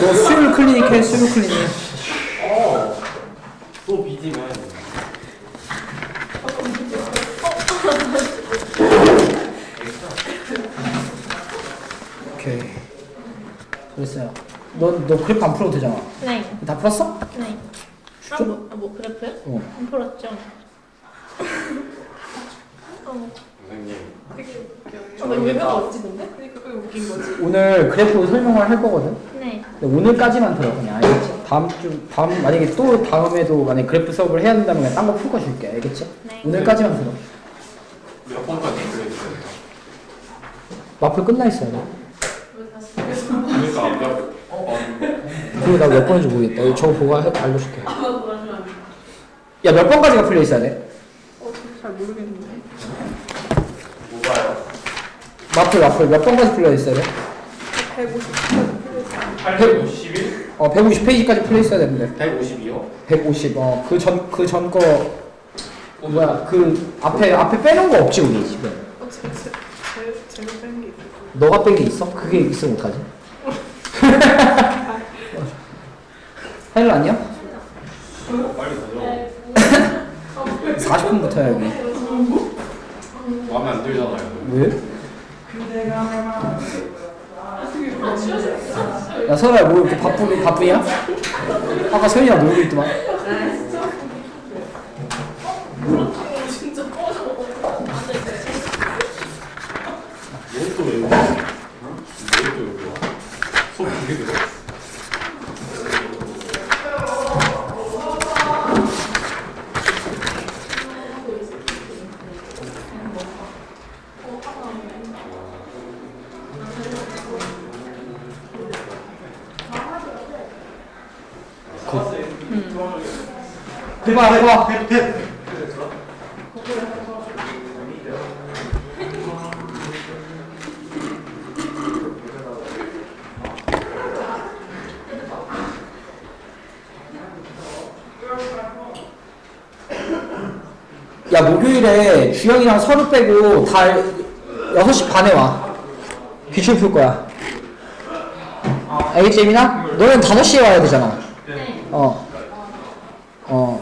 너 수요일 클리닉 해 수요일 클리닉 어. 또 비지면. 오케이 됐어요 넌너 그래프 안 풀어도 되잖아 네. 다 풀었어? 네. 아, 진짜? 뭐, 아, 뭐 그래프요? 어 안 풀었죠. 어, 선생님. 어, 왜 왜가 없지 근데? 그러니까 그게 웃긴 거지. 오늘 그래프 설명을 할 거거든 오늘까지만 들어 그냥 알겠지? 다음 주 다음 만약에 또 다음에도 만약에 그래프 수업을 해야 된다면 그냥 딴거 풀고 줄게 알겠지? 네. 오늘까지만 들어 몇 번까지 그랬어요? 마플 끝나 있어야 돼 그러니까 안 가. 어, 그거 나몇 번인지 모르겠다 저거 보고 해- 알려줄게 야 몇 번까지가 풀려 있어야 돼? 잘 모르겠는데. 뭐가요? 마플 마플 몇 번까지 풀려 있어야 돼? 851? 어 150페이지까지 풀려 있어야 되는데 152요? 150 어 그 전 그 전거 뭐야 그 앞에 앞에 빼놓은 거 없지 우리 지금 어, 제, 제, 제, 제가 뺀게 있어요. 너가 뺀 게 있어? 그게 있으면 어떡하지? 할일 아니야? 어, 빨리 가죠. 40분부터 해야 여기 마음에 안 들잖아요. 왜? 야 설아 뭐 이렇게 바쁘, 바쁘냐? 아까 서현이랑 놀고 있더만 해봐 해봐 야 목요일에 주영이랑 서류 빼고 다 6시 반에 와. 기출 풀 거야. 알겠지 예민아? 너는 5시에 와야 되잖아. 어. 어,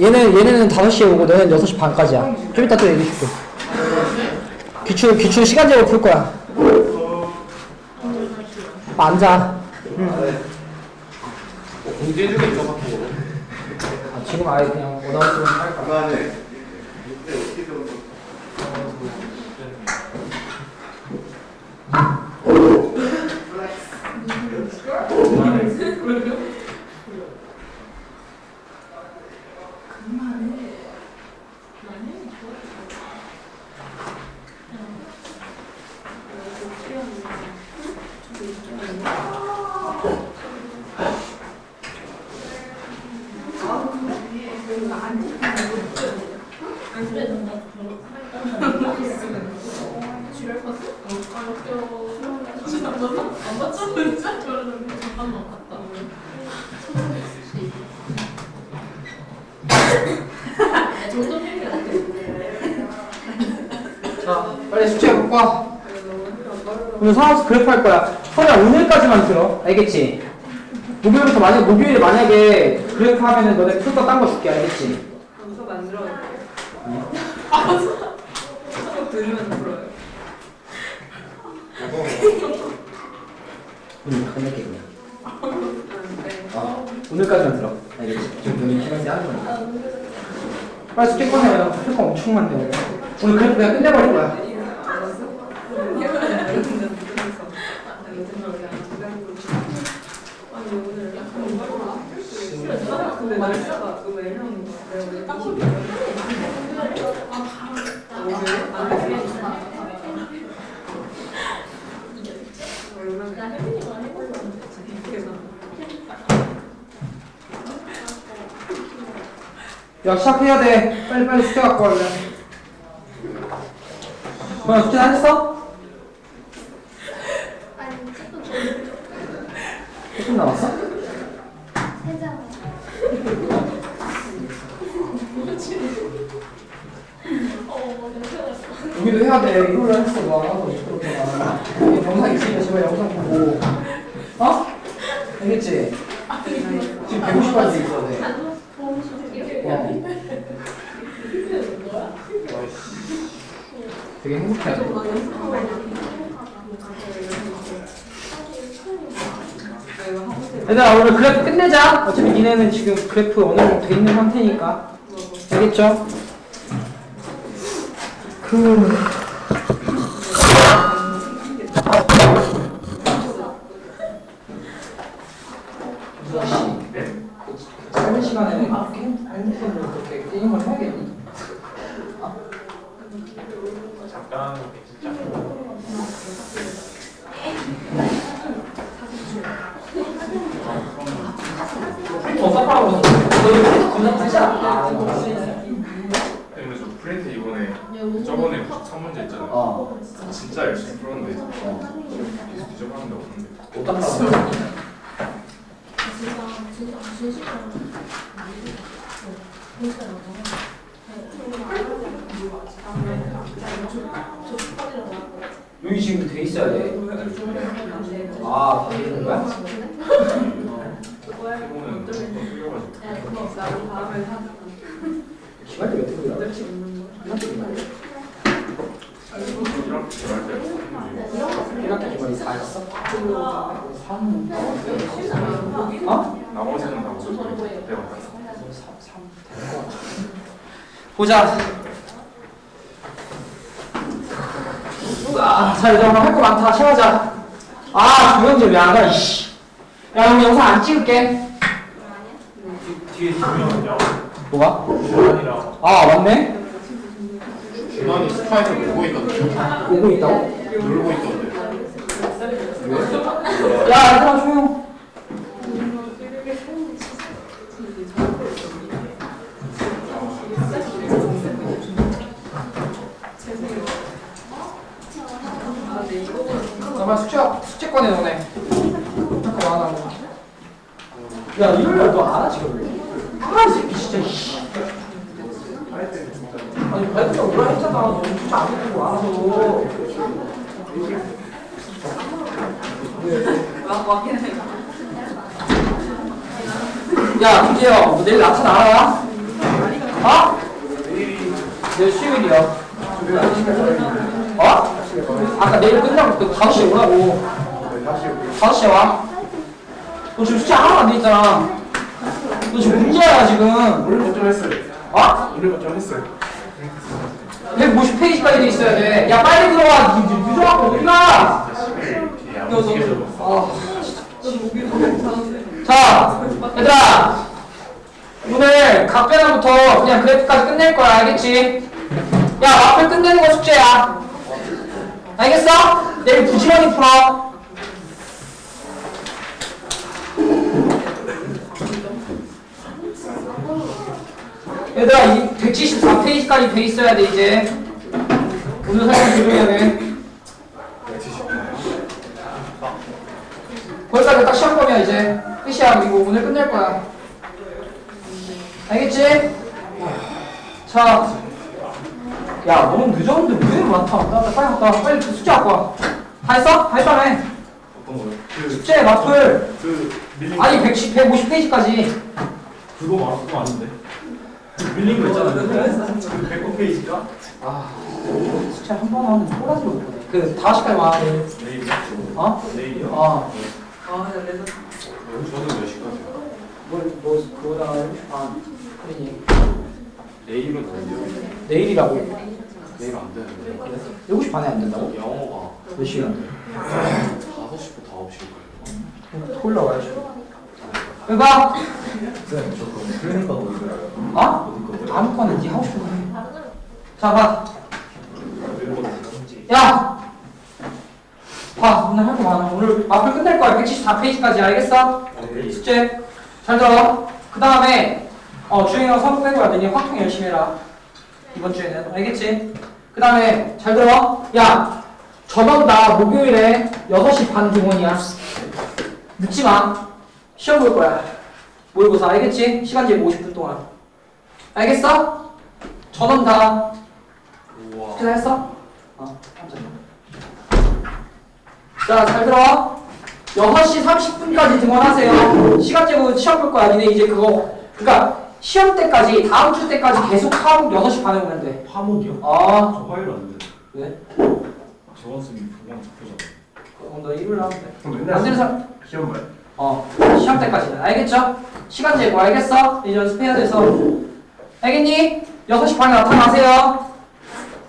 얘는, 얘네는 5시에 오고 너는 6시 반까지야. 좀 이따 또 얘기해 줄게. 기출, 기출 시간제로 풀 거야. 아, 앉아. 어, 공지해주고 있어, 밖으로. 아, 지금 아예 그냥 원하우스만 할까? 그만해. 자, 빨리 숙제. 오늘 상하수 그래프 할 거야. 허리야, 오늘까지만 들어. 알겠지? 목요일부터 만약, 목요일에 만약에 그래프 하면은 너네 풀거 딴 거 줄게. 알겠지? 감사 만들어야 돼요. 아, 들으면 불어요. 응, 끝낼게, 그냥. 네. 어, 오늘까지만 들어. 알겠지? 지금 너네 시간제 하는 거니까. 빨리 숙제 꺼내요. 풀거 엄청 많네, 오늘. 오늘 그래프 그냥 끝내버릴 거야. 근데 그 왜냐면 내가 원래 야, 시작해야 돼. 빨리빨리 숙제 갖고 war래. 뭐야, 숙제 다 했어? 아니 조금 조금 남았어? 해장 해야 돼. 이걸로 했어. 너 알아서 그렇게 나. 영상 있으니까 제발 영상 보고. 어? 알겠지? 지금 150까지 돼 있어야 돼. 어. 되게 행복해. 얘들아 오늘 그래프 끝내자. 어차피 니네는 지금 그래프 어느 정도 돼 있는 상태니까. 알겠죠? 그 유아 씨, 짧은 시간에 게임 핸드폰으로 그렇게 게임을 해야겠니? 잠깐 진짜. 더 싹하라고 너 군산 다시 아 근데 저 프린트 이번에 저번에 93문제 있잖아요. 어. 진짜 열심히 풀었는데 어. 계속 뒤져봤는데 없는데. 못 닦았어. 여기 지금 돼 있어야 돼. 아, 바뀌는 거야? 피곤은 또 풀려가지고. 기말 때몇 등이야? 이렇게 잘할 때 없는데. 이렇게 기말이 4였어? 3? 어? 나머지는 다 무슨 그때 왔다. 보자. 아, 자, 이제 오늘 할거 많다. 시작하자. 아, 조영재 왜안 가, 이씨. 야, 우리 영상 안 찍을게. 뒤에 주변이야. 뭐가? 아, 맞네? 주변이 스파에서 놀고 있거든요. 오고 있다고? 놀고 있던데. 야, 얘들아, 조용. 정말 숙제, 숙제 꺼내, 너네. 잠깐 안 하고. 야, 일요일 날 너안 하지? 아, 이 새끼 진짜, 씨. 아니, 발표가 뭐라 했잖아. 너 숙제 안 해주고 안 하고. 야, 김재영, 너 내일 나타나라. 어? 내일 수요일이야. 어? 아까 내일 끝나고 그 5시에 오라고. 5시에 와. 너 지금 숙제 하나도 안 돼 있잖아. 너 지금 문제야, 지금. 오늘 걱정 했어요. 어? 오늘 걱정 했어요. 150페이지까지 돼 있어야 돼. 야, 빨리 들어와. 니, 니, 늦어갖고 어디 가? 뒤에 아무 시계 좀. 아, 자, 얘들아. 오늘 각변화부터 그냥 그래프까지 끝낼 거야, 알겠지? 야, 앞을 끝내는 거 숙제야. 알겠어? 내일 부지런히 풀어. 얘들아, 이 174페이지까지 돼 있어야 돼, 이제. 오늘 설명 들으면은. 거기까지 딱 시험 보면 이제 끝이야. 그리고 오늘 끝낼 거야. 알겠지? 자. 야, 너무 늦었는데 왜 많다. 나, 나 빨리. 와. 빨리 그 숙제 갖고 와. 다 했어? 다 했다며. 어떤 거요? 그, 숙제, 마플. 그 밀린 아니, 110, 150페이지까지. 그거 말 그거 아닌데? 밀린 거 있잖아. 그 109페이지가 아, 숙제 한번 하면 꼬라지 못 보네. 그, 5시까지 와. 내일이요? 어? 내일이요? 어. 저도 몇 시까지요? 뭘, 뭐, 그거다가 7시 클리닉. 내일은 언제요? 내일이라고. 내일 안 되는데. 7시 반에 안 된다고? 영어가 몇 시간? 5시부터 9시일까요? 토요일 와야죠. 있어요. 어? 아무거나 네 하고 싶은 거 해. 자, 봐. 야! 봐, 오늘 할 거 많아. 오늘 앞을 끝낼 거야. 174페이지까지 알겠어? 숙제. 잘 들어. 그 다음에, 어, 주행이랑 선거 빼고 야 되니 확통 열심히 해라. 이번 주에는. 알겠지? 그 다음에, 잘 들어. 야! 저번 다 목요일에 6시 반 기본이야. 늦지 마. 시험 볼 거야. 모의고사 알겠지? 시간 제일 50분 동안. 알겠어? 전원 다 우와. 다 했어? 어, 자, 잘 들어. 6시 30분까지 등원하세요. 시간 제고 시험 볼 거야. 니네 이제 그거 그러니까 시험 때까지 다음 주 때까지 계속 하고 6시 반에 오면 돼. 화목이요? 아, 저 화요일 안 돼. 왜? 저번 쌤이 그냥 잡혀서. 그럼 너 일요일 하면 돼. 그럼 안 되는 사람 시험 봐요? 어, 시험 때까지는. 알겠죠? 시간 제고 알겠어? 이제 연습해야 돼서. 알겠니? 6시 반에 나타나세요.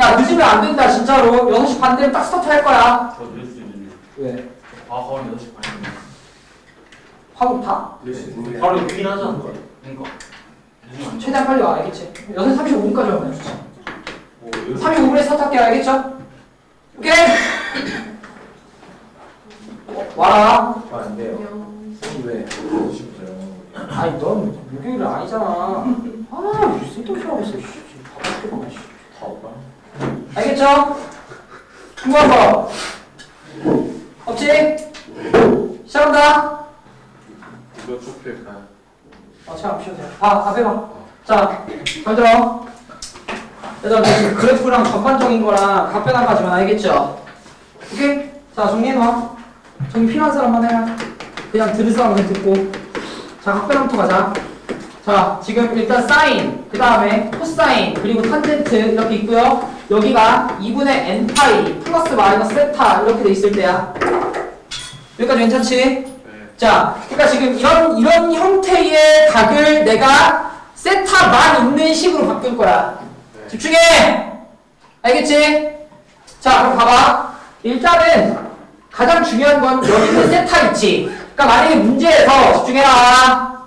야, 늦으면 안 된다, 진짜로. 6시 반 되면 딱 스타트 할 거야. 저 늦을 수 있는데. 왜? 과거 8시 반이면. 화국 타? 네. 바로 하지 않을까? 그러니까. 늦으면. 최대한 빨리 와, 알겠지? 6시 35분까지 오면 좋지. 뭐, 여기서 35분에 스타트 할게, 알겠죠? 오케이? 어, 와라. 아, 안 돼요. 왜? 아니, 넌 목요일 아니잖아. 아, 이 생각하고 있어. 씨, 바깥에 씨. 다 오빠? 알겠죠? 더. 없지? 시작한다. 이거 가요. 어, 잘 앞시면 돼. 아, 앞에 봐. 자, 잘 들어. 얘들아, 너 지금 그래프랑 전반적인 거랑 답변한 가지만 알겠죠? 오케이? 자, 정리해놔. 정리 필요한 사람만 해라. 그냥 들을 사람은 듣고. 자, 답변부터 가자. 자, 지금 일단 사인, 그 다음에 코사인, 그리고 탄젠트 이렇게 있고요. 여기가 2분의 n파이 플러스 마이너스 세타 이렇게 돼 있을 때야. 여기까지 괜찮지? 네. 자, 그러니까 지금 이런 이런 형태의 각을 내가 세타만 있는 식으로 바꿀 거야. 집중해. 알겠지? 자, 그럼 봐봐. 일단은 가장 중요한 건 여기 있는 세타 있지. 그러니까 만약에 문제에서 집중해라.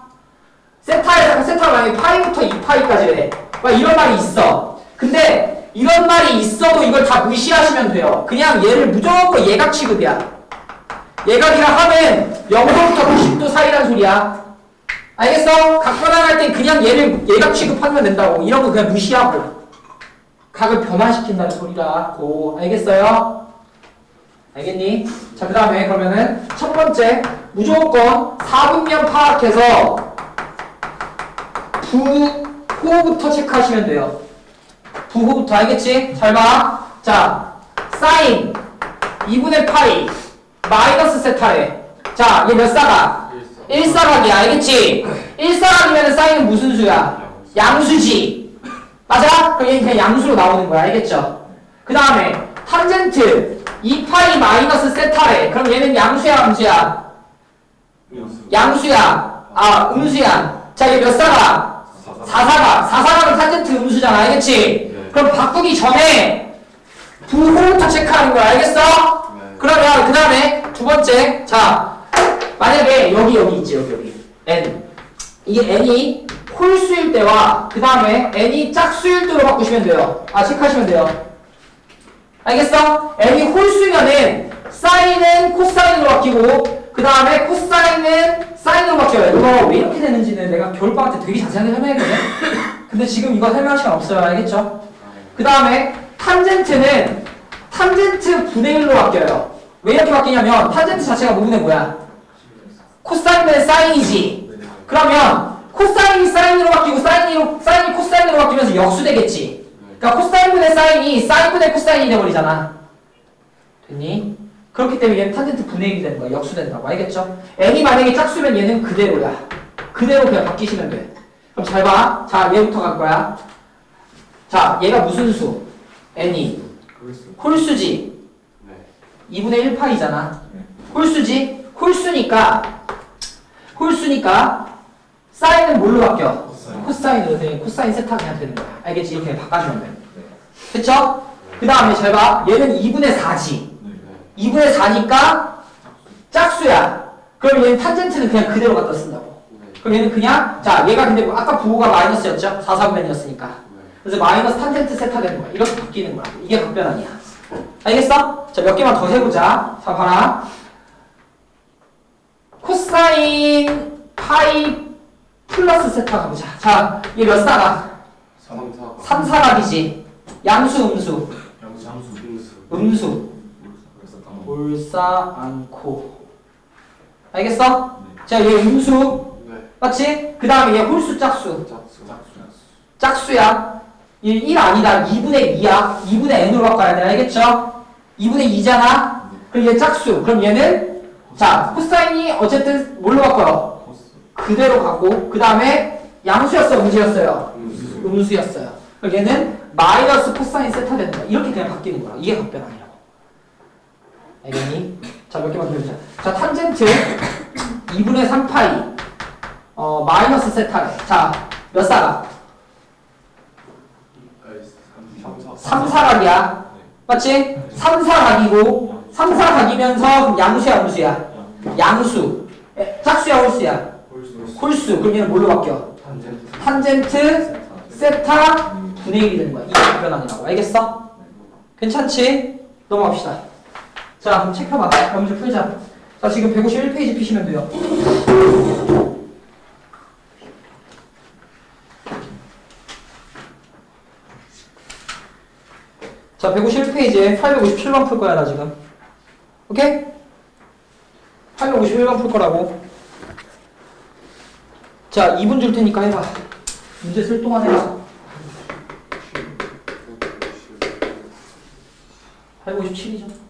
세타에서 세타가 만약에 파이부터 2파이까지래. 막 이런 말이 있어. 근데 이런 말이 있어도 이걸 다 무시하시면 돼요. 그냥 얘를 무조건 예각 취급이야. 예각이라 하면 0도부터 90도 사이란 소리야. 알겠어? 각 변환할 땐 그냥 얘를 예각 취급하면 된다고. 이런 거 그냥 무시하고. 각을 변화시킨다는 소리라고. 알겠어요? 알겠니? 자, 그 다음에 그러면은 첫 번째, 무조건 4분면 파악해서 부호부터 체크하시면 돼요. 부호부터 알겠지? 잘 봐. 자, 사인 2분의 파이 마이너스 세타래. 자, 얘몇 사각? 1사각이야. 알겠지? 1사각이면 사인은 무슨 수야? 양수지. 맞아? 그럼 얘는 그냥 양수로 나오는 거야. 알겠죠? 그 다음에 탄젠트 2파이 마이너스 세타래. 그럼 얘는 양수야, 음수야? 양수야. 아, 음수야. 자, 얘몇 사각? 4사각. 4사각은 탄젠트 음수잖아. 알겠지? 네. 그럼 바꾸기 전에 부호부터 체크하는 거야. 알겠어? 그러면 그 다음에 두 번째 자 만약에 여기 여기 있지 여기 여기 n 이게 n이 홀수일 때와 그 다음에 n이 짝수일 때로 바꾸시면 돼요 아 체크하시면 돼요 알겠어? n이 홀수면은 사인은 코사인으로 바뀌고 그 다음에 코사인은 사인으로 바뀌어요 이거 왜 이렇게 되는지는 내가 겨울방학 때 되게 자세하게 설명했거든 근데 지금 이거 설명할 시간 없어요 알겠죠? 그 다음에 탄젠트는 탄젠트 분의 1로 바뀌어요. 왜 이렇게 바뀌냐면 탄젠트 자체가 부분의 뭐야? 코사인분의 사인이지. 그러면 코사인이 사인으로 바뀌고 사인이 사인이 코사인으로 바뀌면서 역수되겠지. 그러니까 코사인분의 사인이 사인분의 코사인이 돼버리잖아. 됐니? 그렇기 때문에 얘는 탄젠트 분의 1이 되는 거야. 역수된다고. 알겠죠? n이 만약에 짝수면 얘는 그대로야. 그대로 그냥 바뀌시면 돼. 그럼 잘 봐. 자, 얘부터 갈 거야. 자, 얘가 무슨 수? n이. 홀수지. 2분의 1파이잖아. 홀수지. 홀수니까 홀수니까 사인은 뭘로 바뀌어? 코사인. 코사인으로 돼. 코사인 세타 그냥 되는 거야. 알겠지? 이렇게 바꿔주면 돼. 됐죠? 그 다음에 잘 봐. 얘는 2분의 4지. 2분의 4니까 짝수야. 그럼 얘는 탄젠트는 그냥 그대로 갖다 쓴다고. 그럼 얘는 그냥 자 얘가 근데 뭐 아까 부호가 마이너스였죠? 4, 4분면이었으니까. 그래서 마이너스 탄젠트 세타 되는 거야. 이렇게 바뀌는 거야. 이게 각변환이야. 알겠어? 자, 몇 개만 더 해보자. 자, 봐라. 코사인 파이 플러스 세타 가보자. 자, 이게 몇 사각? 3사각이지. 양수, 음수. 음수. 볼사 않고. 알겠어? 자, 얘 음수. 맞지? 그 다음에 얘 홀수 짝수. 짝수야. 1, 1 아니다. 2분의 2야. 2분의 n으로 바꿔야 돼. 알겠죠? 2분의 2잖아? 그럼 얘 짝수. 그럼 얘는 자, 코사인이 어쨌든 뭘로 바꿔요? 그대로 갖고 그 다음에 양수였어요, 음수였어요? 음수였어요. 그럼 얘는 마이너스 코사인 세타 거야. 이렇게 그냥 바뀌는 거야. 이게 각변아니라고. 알겠니? 자, 몇 개만 더 해보자. 자, 탄젠트 2분의 3파이 어, 마이너스 세타래. 자, 몇 사각? 3 사각이야. 맞지? 3 사각이고 3 사각이면서 양수야, 음수야? 양수. 에, 짝수야, 홀수야? 홀수. 그럼 얘는 뭘로 바뀌어? 탄젠트 세타 분의 1이 되는 거야. 이게 답변아니라고. 알겠어? 괜찮지? 넘어갑시다. 자, 그럼 책 펴봐. 그럼 이제 풀자. 자, 지금 151페이지 피시면 돼요. 자, 151페이지에 857번 풀 거야, 나 지금. 오케이? 851번 풀 거라고. 자, 2분 줄 테니까 해봐. 문제 쓸 동안 해봐. 857이죠.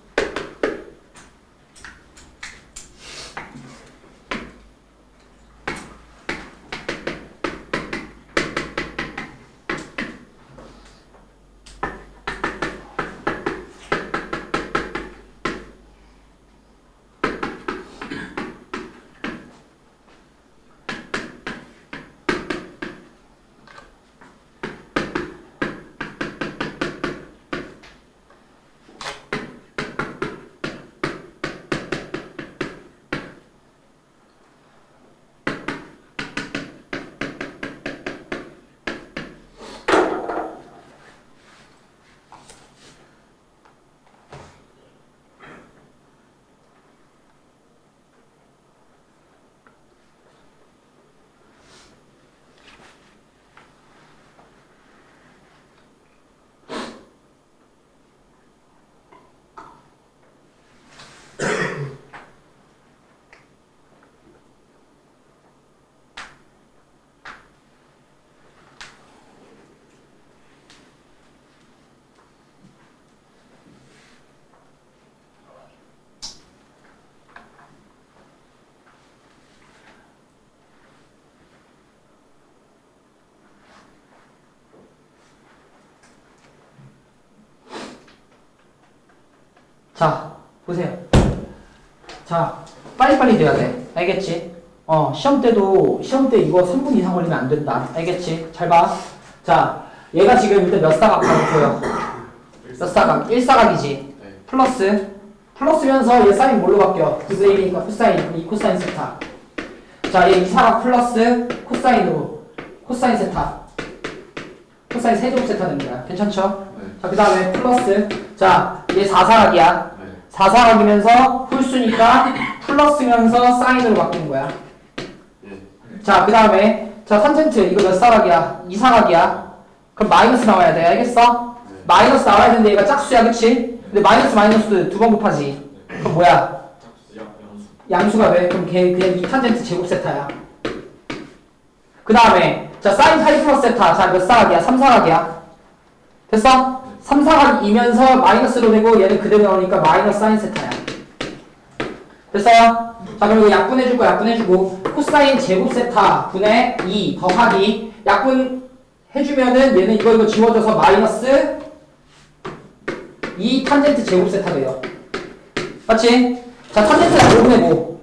자, 보세요. 자, 빨리빨리 돼야 돼. 알겠지? 어, 시험 때도, 시험 때 이거 3분 이상 걸리면 안 된다. 알겠지? 잘 봐. 자, 얘가 지금 일단 몇 사각 가놓고요? 몇 사각? 1사각이지. 플러스. 플러스면서 얘 사인 뭘로 바뀌어? 9분의 1이니까 코사인, 이 코사인 세타. 자, 얘 2사각 플러스 코사인으로. 코사인 세타. 코사인 세제곱 세타 거야. 괜찮죠? 자, 그 다음에 플러스. 자, 얘 4사각이야. 4사각이면서 홀수니까 플러스면서 사인으로 바뀌는 거야. 자, 그 다음에 자, 탄젠트 이거 몇 사각이야? 2사각이야. 그럼 마이너스 나와야 돼. 알겠어? 마이너스 나와야 되는데 얘가 짝수야. 그치? 근데 마이너스 마이너스 두 번 곱하지. 그럼 뭐야? 양수가 돼. 그럼 걔 그냥 이 탄젠트 제곱 세타야. 그 다음에 자, 사인 파이 플러스 세타. 자, 몇 사각이야? 3사각이야. 됐어? 3사각이면서 마이너스로 되고 얘는 그대로 나오니까 마이너스 사인 세타야. 됐어요? 자 그럼 이거 약분해줄 거 약분해주고 코사인 제곱 세타 분의 2 더하기 약분 해주면은 얘는 이거 이거 지워져서 마이너스 2 탄젠트 제곱 세타 돼요. 맞지? 자 탄젠트가 5분의 뭐?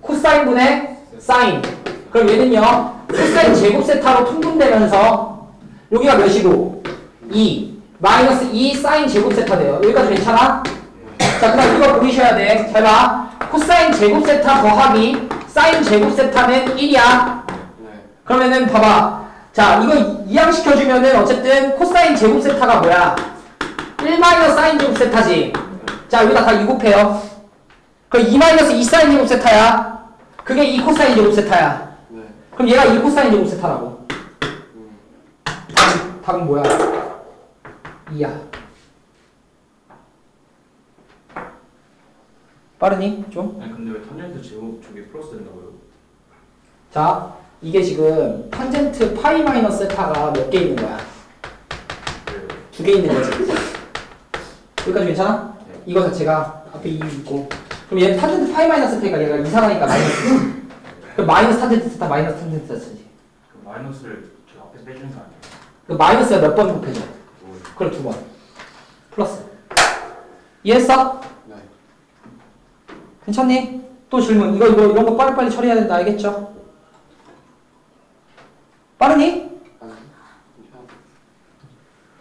코사인 분의 사인. 그럼 얘는요 코사인 제곱 세타로 통분되면서 여기가 몇이고 2 마이너스 2 사인 제곱 세타 돼요. 여기까지 괜찮아? 자, 그 다음 이거 보이셔야 돼. 잘 봐. 코사인 제곱 세타 더하기 사인 제곱 세타는 1이야. 그러면은 봐봐. 자, 이거 이항시켜주면은 어쨌든 코사인 제곱 세타가 뭐야? 1 마이너스 사인 제곱 세타지. 자, 여기다 다 2 곱해요. 그럼 2 마이너스 2 사인 제곱 세타야. 그게 2 코사인 제곱 세타야. 그럼 얘가 2 코사인 제곱 세타라고. 답은, 답은 뭐야? 2야. 빠르니? 좀? 아니 근데 왜 탄젠트 제곱 저게 플러스 된다고요? 자, 이게 지금 탄젠트 파이 마이너스 세타가 몇 개 있는 거야? 두 개 있는 거지. 여기까지 괜찮아? 이거 자체가 앞에 2 있고 그럼 얘 탄젠트 파이 마이너스 파이가 얘가 이상하니까 마이너스. 그 마이너스 탄젠트 세타 마이너스 탄젠트 세타지. 그 마이너스를 저 앞에서 빼주는 거 아니에요? 그 마이너스가 몇 번 곱해져? 그래 두 번. 플러스. 이해했어? 네. 괜찮니? 또 질문. 이거 이거 이런 거 빨리빨리 처리해야 된다. 알겠죠? 빠르니? 아니.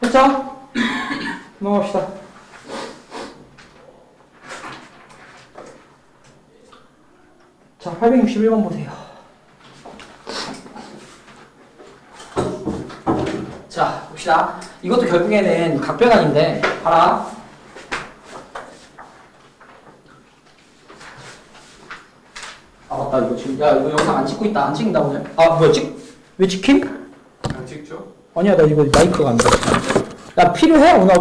됐죠? 넘어갑시다. 자, 861번 보세요. 자, 봅시다. 이것도 결국에는 각변환인데, 봐라. 아, 맞다. 이거 지금, 야, 이거 영상 안 찍고 있다. 안 찍는다, 오늘. 아, 뭐야, 찍, 왜 찍힘? 안 찍죠? 아니야, 나 이거 마이크가 안 돼. 나 필요해, 오늘.